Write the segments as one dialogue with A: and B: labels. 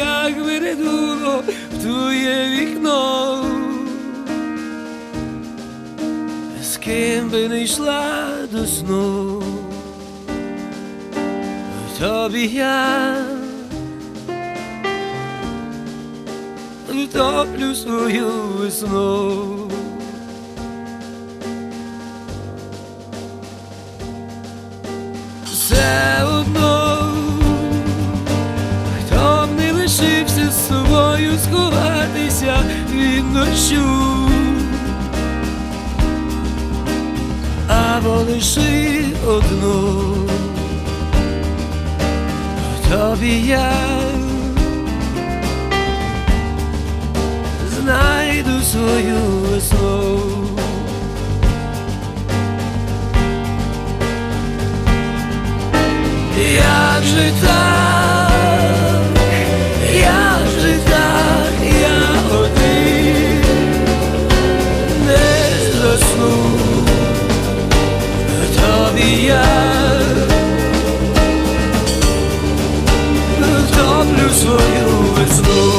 A: як вередуло в твоє вікно, з ким би не йшла до сну, в тобі я втоплю свою весну. Лишився з сховатися від ночу, або лиши одну, тобі я знайду свою весну. Як же так, свою весну.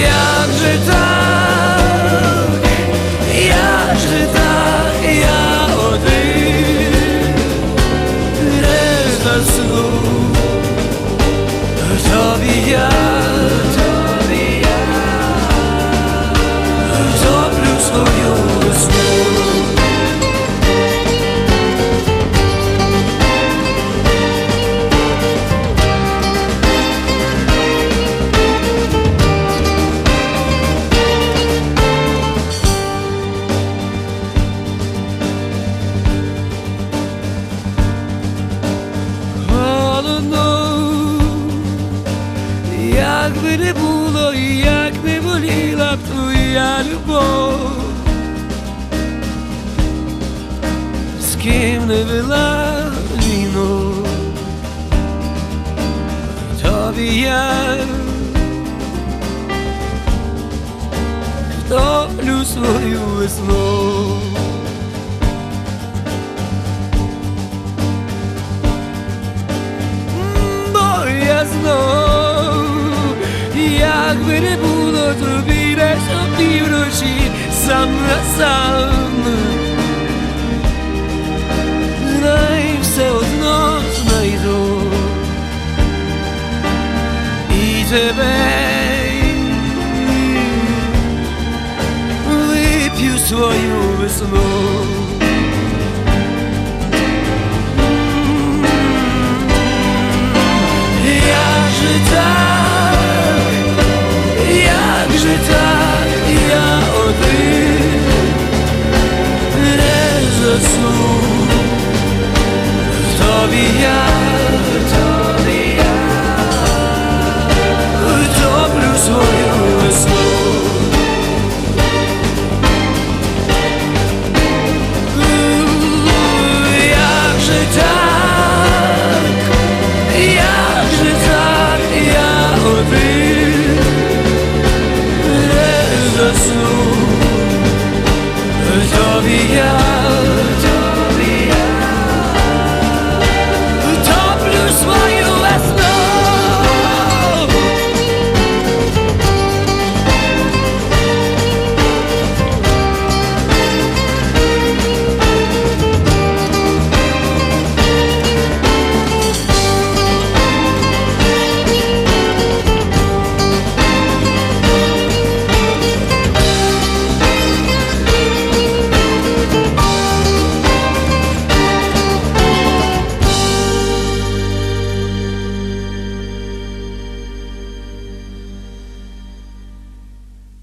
A: Як же так, як же так, я один не засну, тобі я, і як не боліла б твоя любов, з ким не вела війну, тобі я втоплю свою весну. бо я знов, було тобі десь опівночі сам на сам. Знай все одно знайду і тебе вип'ю свою весну. так життя я один не засну, в тобі я. Philadelphia